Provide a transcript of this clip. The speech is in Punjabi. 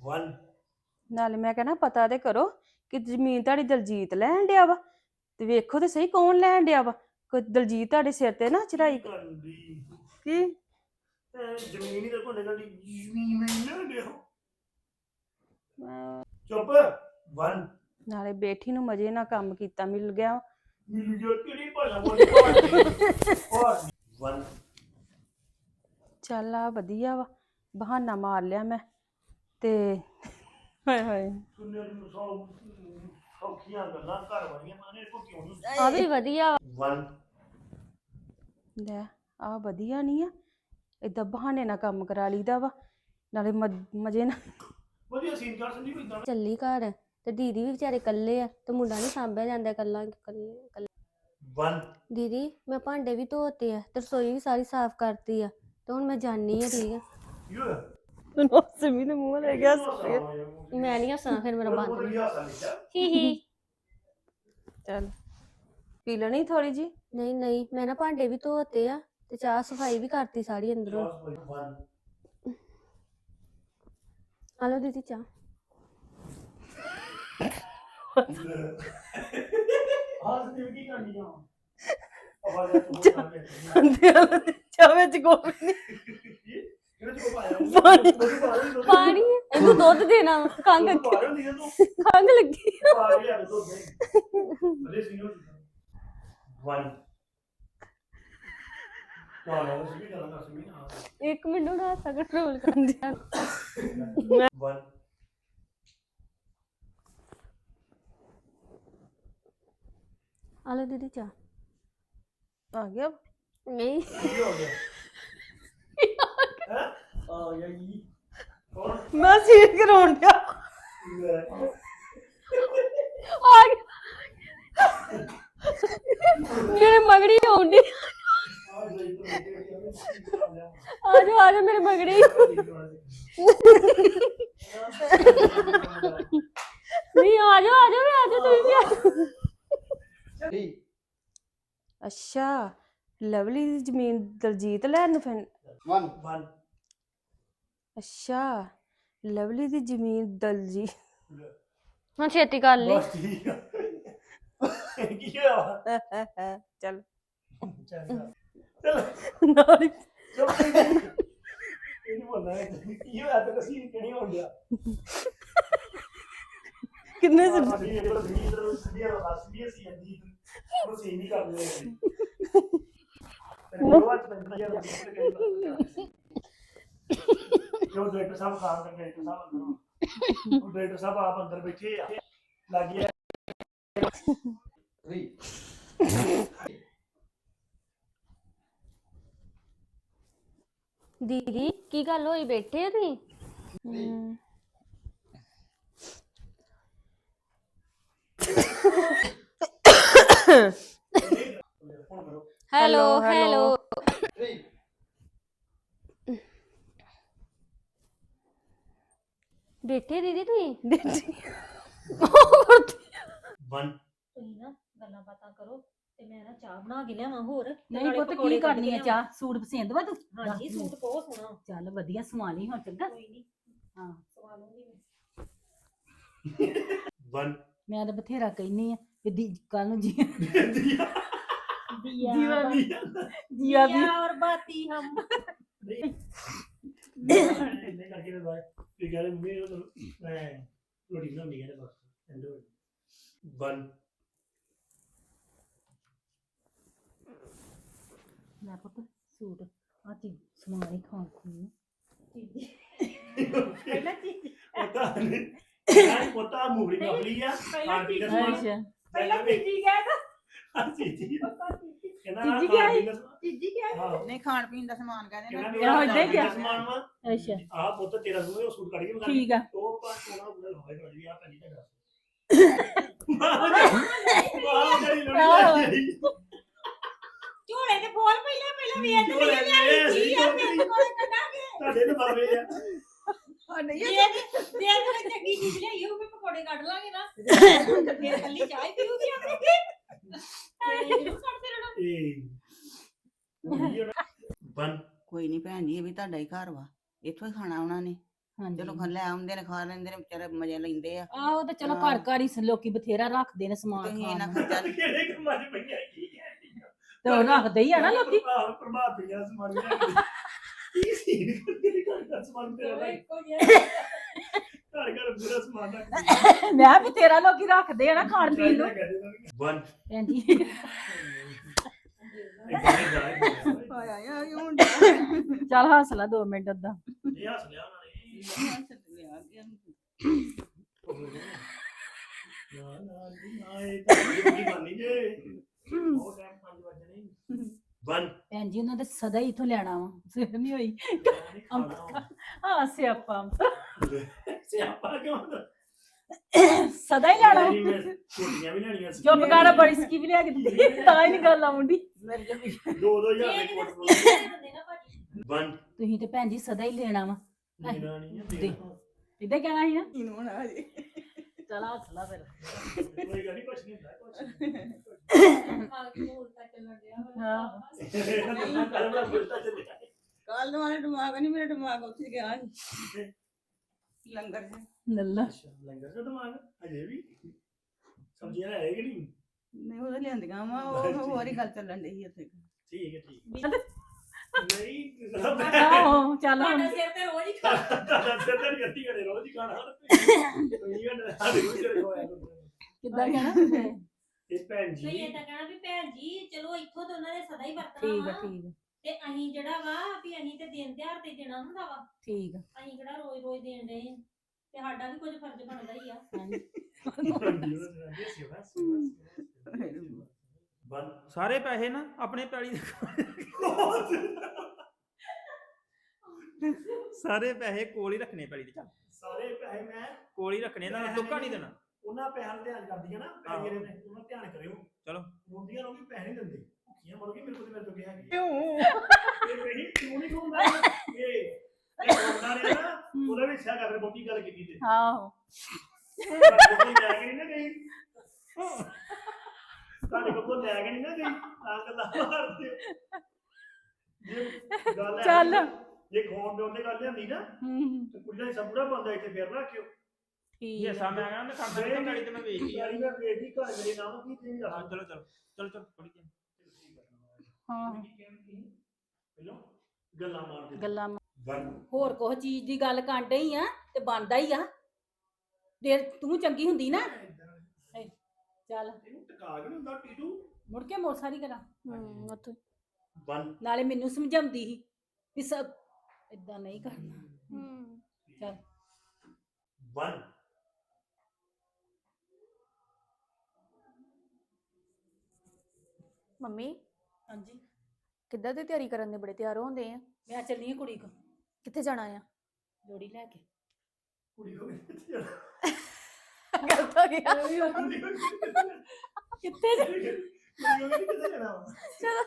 1 ਨਾਲੇ ਮੈਂ ਕਹਿਣਾ ਪਤਾ ਤੇ ਕਰੋ ਕਿ ਜ਼ਮੀਨ ਤੁਹਾਡੀ ਦਲਜੀਤ ਲੈਣ ਡਿਆ ਵਾ। ਤੇ ਵੇਖੋ ਤੇ ਸਹੀ ਕੌਣ ਲੈਣ ਡਿਆ ਵਾ। ਕੋਈ ਦਲਜੀਤ ਤੁਹਾਡੇ ਸਿਰ ਤੇ ਨਾ ਚੜਾਈ ਕੀ? ਜ਼ਮੀਨ ਹੀ ਤੇ ਨਿਕਲਦੀ ਜ਼ਮੀਨ ਨਹੀਂ ਨਾ ਦੇਖੋ ਮੈਂ- ਚੁੱਪ। 1 ਨਾਲੇ ਬੈਠੀ ਨੂੰ ਮਜੇ ਨਾਲ ਕੰਮ ਕੀਤਾ ਮਿਲ ਗਿਆ। ਮਿਲ ਗਿਆ ਕਿਹੜੀ ਭਾਸ਼ਾ ਬੋਲੀ ਔਰ 1 ਚੱਲ ਆ ਵਧੀਆ ਵਾ। ਬਹਾਨਾ ਮਾਰ ਲਿਆ ਮੈਂ। ਤੇ ਹਾਏ ਹਾਏ। ਸੁਣਨੇ ਨੂੰ ਸੌ ਸੌਖੀਆਂ ਗੱਲਾਂ ਘਰ ਵਾਲੀਆਂ ਮਾਨੇ ਕੋ ਕਿਉਂ ਨਹੀਂ? ਆ ਵੀ ਵਧੀਆ 1 ਲੈ ਆ ਵਧੀਆ ਨਹੀਂ ਆ। ਏਦਾਂ ਬਹਾਨੇ ਨਾਲ ਕੰਮ ਕਰਾ ਲਈਦਾ ਵਾ ਨਾਲੇ ਮਜੇ ਨਾਲ। ਵਧੀਆ ਸੀਨ ਕਰ ਸੰਦੀਪ ਇਦਾਂ ਚੱਲੀ ਘਰ ਤੇ ਦੀਦੀ ਵੀ ਵਿਚਾਰੇ ਇਕੱਲੇ ਆ ਤੇ ਮੁੰਡਾ ਨਹੀਂ ਸਾਂਭਿਆ ਜਾਂਦਾ ਇਕੱਲਾ ਇਕੱਲੇ- ਇਕੱਲੇ। 1 ਦੀਦੀ ਮੈਂ ਭਾਂਡੇ ਵੀ ਧੋਤੇ ਆ ਤੇ ਰਸੋਈ ਵੀ ਸਾਰੀ ਸਾਫ਼ ਕਰਤੀ ਆ ਤੇ ਹੁਣ ਮੈਂ ਜਾਣੀ ਆ ਠੀਕ ਆ। ਯੂ ਤੈਨੂੰ ਸਿਮੀ ਦੇ ਮੂੰਹ ਲੈ ਗਿਆ ਮੈਂ ਨਹੀਂ ਹੱਸਣਾ ਫਿਰ ਮੇਰਾ ਬੰਦ ਹੀ ਹੀ। ਚੱਲ। ਪੀ ਲੈਣੀ ਥੋੜੀ ਜੀ ਨਹੀਂ ਨਹੀਂ ਮੈਂ ਨਾ ਭਾਂਡੇ ਵੀ ਧੋਤੇ ਆ ਤੇ ਚਾਹ ਸਫ਼ਾਈ ਵੀ ਕਰਤੀ ਸਾਰੀ ਅੰਦਰੋਂ। 1 ਹਲੋ ਦੀਦੀ ਚਾਹ। ਹਾਂ ਸੰਦੀਪ ਕੀ ਕਰਨੀ ਆ? ਆਵਾਜ਼ ਆ ਚਾਹ ਵਿੱਚ ਗੋਭੀ ਨਹੀਂ ਇਹਦੇ ਚ ਕੋ ਪਾਇਆ ਪਾਣੀ। ਪਾਣੀ ਇਹਨੂੰ ਦੁੱਧ ਦੇਣਾ ਵਾ, ਖੰਘ ਪਾ ਰਹੇ ਹੁੰਦੀ ਤੂੰ ਖੰਘ ਲੱਗੀ। ਪਾ ਰਹੀ ਆ ਤੂੰ ਅਰੇ ਸੀਨੀਅਰ 1 ਵਾਲਾ ਸੀ ਵੀ ਗੱਲ ਸੀ ਨਾ ਇੱਕ ਮਿੰਟ ਨੂੰ ਹਾਸਾ ਕੰਟਰੋਲ ਕਰ ਦਿਆ 1 ਹਲੋ ਦੀਦੀ ਚਾਹ। ਆ ਗਿਆ। ਨਹੀਂ। ਹੋ ਗਿਆ। ਆ ਗਿਆ ਜੀ। ਕੌਣ ਮੈਂ ਸੀਟ ਕਰਾਉਣ ਡਿਆ। ਆ ਗਿਆ। ਮੇਰੇ ਮਗੜੀ ਆਉਂਦੀ ਆ ਜਾ ਆ ਜਾ ਮੇਰੇ ਮਗੜੀ ਨਹੀਂ ਆ ਜਾ ਆ ਜਾ ਵੀ ਆ ਜਾ ਤੂੰ ਵੀ ਆ ਜਾ। ਅੱਛਾ ਲਵਲੀ ਦੀ ਜ਼ਮੀਨ ਦਲਜੀਤ ਲੈਣ ਨੂੰ ਫਿਰ? One. ਵਨ ਅੱਛਾ ਲਵਲੀ ਦੀ ਜ਼ਮੀਨ ਦਲਜੀ ਹੁਣ ਛੇਤੀ ਕਰ ਲਈ। ਬਸ ਠੀਕ ਆ। ਕੀ ਹੋਇਆ ਚੱਲ। ਚਲ। ਨਾਲ ਹੀ। ਚੁੱਪ ਇਹ ਬੋਲਣਾ ਹੈ ਕੀ ਹੋਇਆ ਤੇ ਕਸੀ ਕਿਹੜੀ ਹੋਣ ਗਿਆ ਕਿੰਨੇ ਸ- ਸਾਡੀ ਇਹ ਕੋਲ ਵੀ ਇਧਰ ਸਿੱਧੀ ਹੱਸਦੀ ਸੀ ਅੰਦੀ ਉਹ ਸੀ ਨਹੀਂ ਕਰ ਲੈ ਉਹ ਵਾਟ ਪੈਂਦਾ ਯਾਰ ਜੋ ਡਾਇਰੈਕਟਰ ਸਾਹਿਬ ਖਾਨ ਦਾ ਡਾਇਰੈਕਟਰ ਸਾਹਿਬ ਅੰਦਰ। ਉਹ ਡਾਇਰੈਕਟਰ ਸਾਹਿਬ ਆਪ ਅੰਦਰ ਬੈਠੇ ਆ। ਲੱਗੀ Three. ਦੀਦੀ ਕੀ ਗੱਲ ਹੋਈ? ਬੈਠੇ ਹੋ ਤੁਸੀਂ? ਹਮ, ਹੈਲੋ ਹੈਲੋ. ਬੈਠੇ ਦੀਦੀ ਤੁਸੀਂ? ਬੈਠੇ ਉਹ ਕੁੜਤੀ ਨਾ ਮੈਂ ਚਾਹ ਬਣਾ ਕੇ ਲਿਆਵਾਂ ਹੋਰ। ਤੇ ਨਹੀਂ ਪੁੱਤ ਕੀ ਕਰਨੀ ਆ ਚਾਹ? ਸੂਟ ਪਸੰਦ ਵਾ ਤੂੰ? ਸੂਟ ਬਹੁਤ ਸੋਹਣਾ। ਚੱਲ ਵਧੀਆ ਸਵਾ ਲਈ ਹੁਣ ਚੰਗਾ? ਹਾਂ। ਸਵਾ ਲੂੰਗੀ ਮੈਂ। ਮੈਂ ਤਾਂ ਬਥੇਰਾ ਕਹਿਨੀ ਆ ਵੀ ਦੀ ਕੱਲ ਨੂੰ ਜੀ ਦੀਆ। ਦੀਆ ਦੀਵਾ ਵੀ। ਔਰ ਬਾਤੀ ਹਮ। You got a meal of man. What do you know me. About? And do it. One. ਲੈ ਪੁੱਤ ਸੂਟ ਆ ਚੀਜ਼ ਸਮਾਨ ਹੀ ਖਾਣ ਨੂੰ ਪਹਿਲਾਂ ਚੀਜ਼ ਪਤਾ ਨਹੀਂ ਯਾਰ ਪਤਾ ਮੂਵਰੀ ਕਪਲੀ ਆ ਪਹਿਲਾਂ ਚੀਜ਼ ਪਹਿਲਾਂ ਚੀਜ਼ ਗਿਆ ਤਾਂ ਹਾਂਜੀ ਜੀ ਪਤਾ ਸੀ ਇਹਨਾਂ ਦਾ ਤੀਜੀ ਕਿਆ ਖਾਣ ਸੀ? ਪੀਣ ਦਾ ਤੀਜੀ ਕਿਆ ਸੀ? ਆਹੋ ਨਹੀਂ ਖਾਣ ਪੀਣ ਦਾ ਸਮਾਨ ਕਹਿੰਦੇ ਨੇ। ਕਿਹਨਾਂ ਆਹੋ, ਏਦਾਂ ਹੀ ਕਿਹਾ। ਸਮਾਨ ਵਾ। ਅੱਛਾ। ਆਹ ਪੁੱਤ ਤੇਰਾ ਸੂਹੇ ਉਹ ਸੂਟ ਕੱਢ ਕੇ ਮੰਗਾ ਠੀਕ ਆ। ਉਹ ਪਾ ਉਹਨਾਂ ਬੁਲੇ ਹੋਏ ਕਰ ਜੀ ਆ ਪੈਣੀ ਦਾ ਵਾਹ ਜਿਹੜੀ ਆਹੋ। ਲੜੀ ਝੂਲੇ ਤੇ ਬੋਲ ਪਹਿਲਾਂ ਪਹਿਲਾਂ ਵੇਖ ਤੇ ਝੂਲੇ ਲੈ ਲਈ ਕੀ ਆ ਵੇਖ ਕੋਲ ਕੱਢਾਂਗੇ। ਤੁਹਾਡੇ ਤੇ ਬਰਵੇ ਆ। ਨਹੀਂ ਜੇ ਦੇਰ ਤੱਕ ਚੰਗੀ ਚੀਜ਼ ਲਈ ਉਹ ਵੀ ਪਕੌੜੇ ਕੱਢ ਲਾਂਗੇ ਨਾ। ਫੇਰ ਕੱਲੀ ਚਾਹ ਹੀ ਪੀਊਗੀ ਆਪੇ ਫੇਰ ਕੱਢ ਇਹ ਕੋਈ ਨਹੀਂ ਭੈਣ ਜੀ ਇਹ ਵੀ ਤੁਹਾਡਾ ਹੀ ਘਰ ਵਾ। ਇੱਥੋਂ ਹੀ ਖਾਣਾ ਉਹਨਾਂ ਨੇ। ਹਾਂਜੀ। ਚਲੋ ਖਾ ਲੈ ਆਉਂਦੇ ਨੇ ਖਾ ਲੈਂਦੇ ਨੇ ਵਿਚਾਰੇ ਮਜ਼ੇ ਲੈਂਦੇ ਆ। ਆਹੋ ਤੇ ਚਲੋ। ਘਰ ਘਰ ਹੀ ਸ- ਲੋਕੀ ਬਥੇਰਾ ਰੱਖਦੇ ਨੇ ਸਮਾਨ ਤੁਸੀਂ ਖਾਣ ਇਹਨਾਂ ਨੂੰ। ਖਰਚਾ ਕਿਹੜੇ ਕੰਮਾਂ 'ਚ ਪਈਆਂ ਕੀ ਹੈ ਤੇ ਉਹ ਰੱਖਦੇ ਹੀ ਆ ਨਾ ਲੋਕੀ। ਪ੍ਰਭਾਵ ਪ੍ਰਭਾਵ ਪਿਆ ਸਮਾਨ ਵੀ ਰੱਖਦੇ ਕੀ ਸੀਨ ਕਰਕੇ ਨਹੀਂ ਕਰਦਾ ਸਮਾਨ ਤੇਰਾ ਭਾਈ ਘਰ ਘਰ ਪੂਰਾ ਸਮਾਨ ਰੱਖਦੇ ਮੈਂ ਵੀ ਤੇਰਾ ਲੋਕੀ ਰੱਖਦੇ ਆ ਨਾ ਖਾਣ ਪੀਣ ਨੂੰ। ਵਨ ਭੈਣ ਜੀ। ਆਇਆ ਆਇਆ ਹੁਣ ਚੱਲ ਹੱਸਲਾ 2 ਮਿੰਟ ਅੱਧਾ। ਇਹ ਹੱਸ ਲਿਆ ਉਹਨਾਂ ਨੇ। ਨਾ ਨਾ ਜੀ, ਨਾ ਇਹ ਤਾਂ ਕੀ ਬਾਨੀ ਜੇ ਉਹ ਟਾਈਮ 5 ਵਜੇ ਨਹੀਂ ਵਨ ਭੈਣ ਜੀ ਉਹਨਾਂ ਦੇ ਸਦਾ ਹੀ ਇਥੋਂ ਲੈਣਾ ਵਾ। ਸਿਰ ਨਹੀਂ ਹੋਈ। ਹਾਂ ਸਿਆਪਾ। ਸਿਆਪਾ ਕਿਉਂ ਹੁੰਦਾ? ਸਦਾ ਹੀ ਲੈਣਾ। ਵਾ। ਨਹੀਂ, ਮੈਂ ਛੋਟੀਆਂ ਵੀ ਲੈਣੀਆਂ ਸੀ। ਚੁੱਪ ਕਰ ਬੜੀ ਸਕੀ ਵੀ ਲਿਆ ਕੇ ਦਿੱਤੀ ਤਾਂ ਹੀ ਨਹੀਂ ਗੱਲ ਆਉਂਦੀ। ਦੋ ਦੋ ਹਜ਼ਾਰ ਇਹ ਦੇ ਜਿਹੜੇ ਕੋਟ ਵਨ ਤੁਸੀਂ ਤੇ ਭੈਣ ਜੀ ਸਦਾ ਹੀ ਲੈਣਾ ਵਾ। ਨਹੀਂ ਦੇ। ਇਦਾਂ ਕਹਿਣਾ ਸੀ ਨਾ? ਇਹਨੂੰ ਹੁਣ ਆ ਜੇ। ਚਲ ਹੱਸਲਾ ਫਿਰ। ਕੋਈ ਗੱਲ ਨਹੀਂ ਕੁਛ ਨਹੀਂ ਹੁੰਦਾ ਕੁਛ ਦਿਮਾਗ ਨੂੰ ਵਾ। ਹਾਂ। ਨਹੀਂ ਕੱਲ ਵਾਲੇ ਦਿਮਾਗ ਨਹੀਂ ਮੇਰਾ ਦਿਮਾਗ ਉੱਥੇ ਗਿਆ ਸੀ। ਲੰਗਰ ਚ। ਲੱਲਾ। ਅੱਛਾ ਲੰਗਰ ਦਾ ਦਿਮਾਗ? ਅਜੇ ਵੀ? ਸਬਜ਼ੀਆਂ ਹੈ ਕਿ ਨਹੀਂ? ਨਹੀਂ ਉਹ ਲਿਆਂਦੀਆਂ ਵਾ ਉਹ ਹੋਰ ਹੀ ਗੱਲ ਚੱਲਣ ਡਈ ਸੀ ਉੱਥੇ। ਠੀਕ ਹੈ ਠੀਕ ਹੈ। ਨਹੀਂ ਰੱਬ ਆਹੋ ਚੱਲ ਹੁਣ। ਤੁਹਾਡਾ ਸਿਰ ਤੇ ਰੋਜ਼ ਹੀ ਖਾ ਤੁਹਾਡਾ ਸਿਰ ਤੇ ਗੱਤੀ ਕਰੇ ਰੋਜ਼ ਹੀ ਖਾਣਾ। ਕੋਈ ਗੱਲ ਸਾਡੇ ਕੋਲ ਚਲੇ ਹੋਇਆ ਕਿੱਦਾਂ ਕਹਿਣਾ? ਇਹ ਭੈਣ ਨਹੀਂ ਜੀ ਏਦਾਂ ਕਹਿਣਾ ਵੀ ਭੈਣ ਜੀ ਚਲੋ ਇੱਥੋਂ ਤੇ ਉਹਨਾਂ ਨੇ ਸਦਾ ਹੀ ਵਰਤਣਾ ਠੀਕ ਆ ਵਾ। ਠੀਕ ਆ ਤੇ ਅਸੀਂ ਜਿਹੜਾ ਵਾ ਵੀ ਅਸੀਂ ਤੇ ਦਿਨ ਤਿਉਹਾਰ ਤੇ ਦੇਣਾ ਹੁੰਦਾ ਵਾ ਠੀਕ ਆ। ਅਸੀਂ ਕਿਹੜਾ ਰੋਜ਼ ਰੋਜ਼ ਦੇਣ ਦੇ ਤੇ ਸਾਡਾ ਵੀ ਕੁਝ ਫਰਜ਼ ਬਣਦਾ ਹੀ ਆ। ਹਾਂਜੀ। ਬੰਦ ਸਾਰੇ ਪੈਸੇ ਨਾ ਆਪਣੇ ਪੈਲੀ ਦੇ ਸਾਰੇ ਪੈਸੇ ਕੋਲ ਹੀ ਰੱਖਣੇ ਪੈਲੀ ਦੇ ਚੱਲ। ਸਾਰੇ ਪੈਸੇ ਮੈਂ ਕੋਲ ਹੀ ਰੱਖਣੇ ਇਹਨਾਂ ਨੂੰ ਦੁੱਕਾ ਨਹੀਂ ਦੇਣਾ। ਉਹਨਾਂ ਪੈਸਿਆਂ ਦਾ ਧਿਆਨ ਕਰਦੀਆਂ ਨਾ। ਪੈਸੇ ਨੇ ਉਹਨਾਂ ਧਿਆਨ ਕਰਿਓ। ਚਲੋ। ਮੁੰਡੀਆਂ ਨੂੰ ਵੀ ਪੈਸੇ ਨਹੀਂ ਦਿੰਦੇ। ਤੇ ਤੋਂ ਕਿਹਾ ਗਿਆ ਕਿਉਂ? ਇਹ ਨਹੀਂ ਕਿਉਂ ਨਹੀਂ ਖੁੰਦਾ ਇਹ ਇਹ ਖੁੰਦਾ ਨੇ ਨਾ ਉਹਦੇ ਵਿੱਚ ਆ ਕਰ ਬੋਟੀ ਗੱਲ ਕੀਤੀ ਤੇ। ਆਹੋ। ਕੋਈ ਲੈ ਕੇ ਨਹੀਂ ਨਾ ਗਈ। ਤੁਹਾਡੇ ਕੋਲ ਕੋਈ ਲੈ ਕੇ ਨਹੀਂ ਨਾ ਗਈ। ਤਾਂ ਗੱਲਾਂ ਮਾਰਦੇ ਹੋ। ਜੇ ਗੱਲ ਹੈ ਚੱਲ। ਜੇ ਖੋਣ ਦੇ ਉਹਨੇ ਗੱਲ ਲਿਆਂਦੀ ਨਾ ਹੂੰ। ਤੇ ਕੁੜੀ ਦਾ ਸਬੂਰਾ ਬੰਦਾ ਇੱਥੇ ਫੇਰ ਰੱਖਿਓ। ਠੀਕ ਇਹ ਆ। ਸਾ ਮੈਂ ਕਹਿੰਦਾ ਮੈਂ ਕਰਦਾ ਨਹੀਂ ਪੈਲੀ ਤੇ ਮੈਂ ਵੇਚੀ ਆ ਯਾਰੀ ਮੈਂ ਵੇਚਦੀ ਘਰ ਮੇਰੇ ਨਾਮ ਕੀ ਤੁਸੀਂ ਹਾਂ, ਚਲੋ ਚਲੋ ਚਲੋ ਚਲੋ ਥੋੜੀ ਜਿਹੀ। ਹਾਂ। ਪਹਿਲਾਂ ਗੱਲਾਂ ਮਾਰਦੇ ਗੱਲਾਂ ਵਨ ਹੋਰ ਕੋਹ ਚੀਜ਼ ਦੀ ਗੱਲ ਕਾਂਡੇ ਹੀ ਆ ਤੇ ਬਣਦਾ ਹੀ ਆ। ਦੇ ਤੂੰ ਚੰਗੀ ਹੁੰਦੀ ਨਾ। ਚੱਲ। ਇਹਨੂੰ ਟਕਾ ਕੇ ਨੀ ਹੁੰਦਾ ਟੀਟੂ ਮੁੜ ਕੇ ਮੋਰ ਸਾਰੀ ਕਰਾਂ। ਹੂੰ ਉੱਥੇ ਵਨ ਨਾਲੇ ਮੈਨੂੰ ਸਮਝਾਉਂਦੀ ਸੀ ਵੀ ਸਭ ਇਦਾਂ ਨਹੀਂ ਕਰਨਾ। ਹੂੰ ਚੱਲ। ਵਨ ਮੰਮੀ। ਹਾਂਜੀ। ਕਿੱਦਾਂ ਦੀ ਤਿਆਰੀ ਕਰਨ ਦੇ ਬੜੇ ਤਿਆਰ ਹੁੰਦੇ ਆ? ਮੈਂ ਚੱਲੀ ਆ ਕੁੜੀ ਕੋ ਕਿੱਥੇ ਜਾਣਾ ਆ? ਲੋੜੀ ਲੈ ਕੇ। ਕੁੜੀ ਹੋ ਗਈ? ਗਲਤ ਹੋ ਗਿਆ। ਕਿੱਥੇ ਜਾ-? ਚਲੋ।